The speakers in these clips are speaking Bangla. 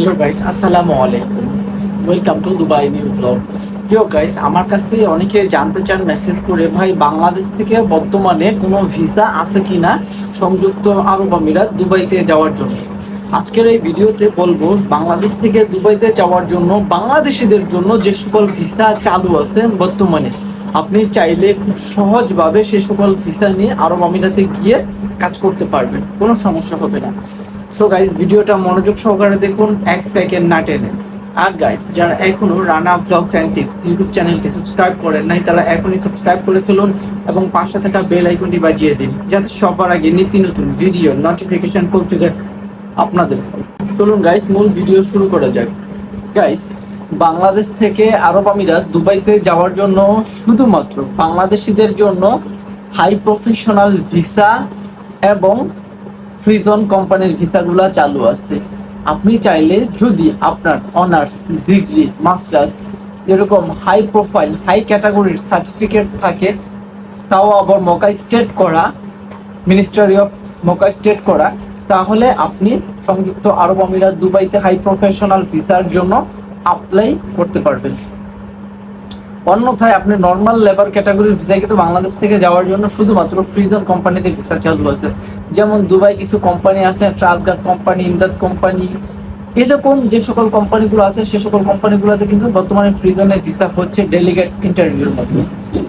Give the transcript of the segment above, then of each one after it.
হ্যালো গাইস আসসালামু আলাইকুম welcome to Dubai new blog প্রিয় গাইস আমার কাছ থেকে অনেকে জানতে চান মেসেজ করে, ভাই, বাংলাদেশ থেকে বর্তমানে কোনো ভিসা আছে কিনা? সংযুক্ত আরব আমিরাত দুবাইতে যাওয়ার জন্য। আজকের এই ভিডিওতে বলব, বাংলাদেশ থেকে দুবাইতে যাওয়ার জন্য, বাংলাদেশিদের জন্য যে সকল ভিসা চালু আছে বর্তমানে, আপনি চাইলে খুব সহজভাবে সে সকল ভিসা নিয়ে আরব আমিরাতে গিয়ে কাজ করতে পারবেন। কোনো সমস্যা হবে না। সো গাইস ভিডিওটা মনোযোগ সহকারে দেখুন, এক সেকেন্ড না টেনে। আর গাইস যারা এখনও Rana blogs and tips YouTube চ্যানেলটি সাবস্ক্রাইব করেন নাই, তারা এখনই সাবস্ক্রাইব করে ফেলুন এবং পাশে থাকা বেল আইকনটি বাজিয়ে দিন, যাতে সবার আগে নিত্য নতুন ভিডিও নোটিফিকেশন পৌঁছে যায় আপনাদের ফোন। চলুন গাইস মূল ভিডিও শুরু করা যাক। গাইস বাংলাদেশ থেকে আরব আমিরাত দুবাইতে যাওয়ার জন্য শুধুমাত্র বাংলাদেশিদের জন্য হাই প্রফেশনাল ভিসা এবং ফ্রিজন কোম্পানির ভিসাগুলো চালু আছে। আপনি চাইলে যদি আপনার অনার্স ডিগ্রি মাস্টার্স এরকম হাই প্রোফাইল হাই ক্যাটাগরির সার্টিফিকেট থাকে, তাও আবার মকা স্টেট করা মিনিস্ট্রি অফ মকা স্টেট করা, তাহলে আপনি সংযুক্ত আরব আমিরাত দুবাইতে হাই প্রফেশনাল ভিসার জন্য অ্যাপ্লাই করতে পারবেন। অন্যথায় আপনি নর্মাল লেবার ক্যাটাগরির ভিসা কিন্তু বাংলাদেশ থেকে যাওয়ার জন্য শুধুমাত্র ফ্রিজন কোম্পানিতে ভিসা চালু আছে যেমন দুবাই কিছু কোম্পানি আছে ট্রাসগার্ড কোম্পানি ইমদাদ কোম্পানি এরকম যে সকল কোম্পানিগুলো আছে, সে সকল কোম্পানিগুলোতে কিন্তু বর্তমানে ফ্রিজনের ভিসা হচ্ছে ডেলিগেট ইন্টারভিউর মধ্যে।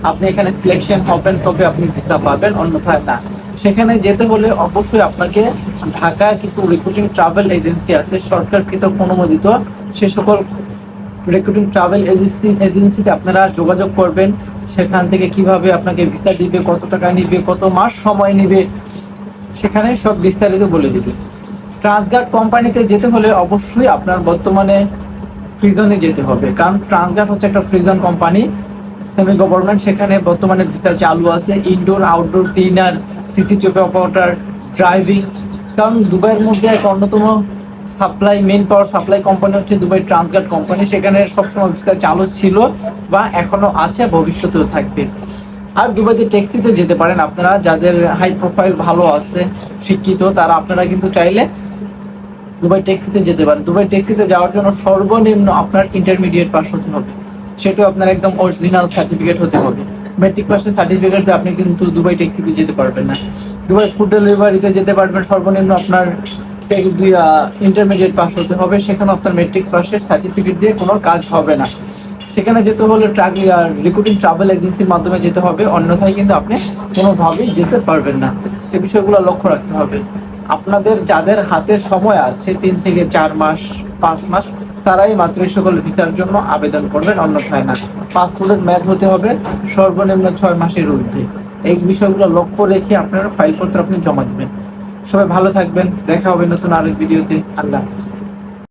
আপনি এখানে সিলেকশন হবেন তবে আপনি ভিসা পাবেন, অন্যথায় না। সেখানে যেতে হলে অবশ্যই আপনাকে ঢাকায় কিছু রিক্রুটিং ট্রাভেল এজেন্সি আছে, সরকারকৃত অনুমোদিত সে সকল রিক্রুটিং ট্রাভেল এজেন্সি এজেন্সিতে আপনারা যোগাযোগ করবেন। সেখান থেকে কীভাবে আপনাকে ভিসা দিবে, কত টাকা নিবে, কত মাস সময় নিবে, সেখানে সব বিস্তারিত বলে দিবে। ট্রান্সগার্ড কোম্পানিতে যেতে হলে অবশ্যই আপনার বর্তমানে ফ্রিজনে যেতে হবে। কারণ ট্রান্সগার্ড হচ্ছে একটা ফ্রিজন কোম্পানি সেমি গভর্নমেন্ট সেখানে বর্তমানে ভিসা চালু আছে। Indoor outdoor cleaner CCTV operator driving কারণ দুবাইয়ের মধ্যে এক অন্যতম supply main power supply company হচ্ছে দুবাই ট্রান্সগার্ড কোম্পানি সেখানে সবসময় ভিসা চালু ছিল বা এখনও আছে, ভবিষ্যতেও থাকবে। আর দুবাইতে ট্যাক্সিতে যেতে পারেন আপনারা, যাদের হাই প্রোফাইল ভালো আছে, শিক্ষিত, তারা আপনারা কিন্তু চাইলে দুবাই ট্যাক্সিতে যেতে পারেন। দুবাই ট্যাক্সিতে যাওয়ার জন্য সর্বনিম্ন আপনার ইন্টারমিডিয়েট পাস হতে হবে। সেটাও আপনার একদম অরিজিনাল সার্টিফিকেট হতে হবে। মেট্রিক পাসের সার্টিফিকেট আপনি কিন্তু দুবাই ট্যাক্সিতে যেতে পারবেন না। দুবাই ফুড ডেলিভারিতে যেতে পারবেন, সর্বনিম্ন আপনার ইন্টারমিডিয়েট পাস হতে হবে সেখানে আপনার মেট্রিক পাসের সার্টিফিকেট দিয়ে কোনো কাজ হবে না। সেখানে যেতে হলে ট্রাক রিক্রুটিং ট্রাভেল এজেন্সির মাধ্যমে যেতে হবে, অন্যথায় কিন্তু আপনি কোনোভাবেই যেতে পারবেন না। এই বিষয়গুলো লক্ষ্য রাখতে হবে। আপনাদের যাদের হাতে সময় আছে, তিন থেকে চার মাস, পাঁচ মাস, তারাই মাত্র এই সকল ভিসার জন্য আবেদন করবেন, অন্যথায় না। পাসপোর্টের মেয়াদ হতে হবে সর্বনিম্ন ছয় মাসের ঊর্ধ্বে। এই বিষয়গুলো লক্ষ্য রেখে আপনারা ফাইলপত্র আপনি জমা দেবেন। সবাই ভালো থাকবেন দেখা হবে নতুন আরেক ভিডিওতে। আল্লাহ হাফিজ।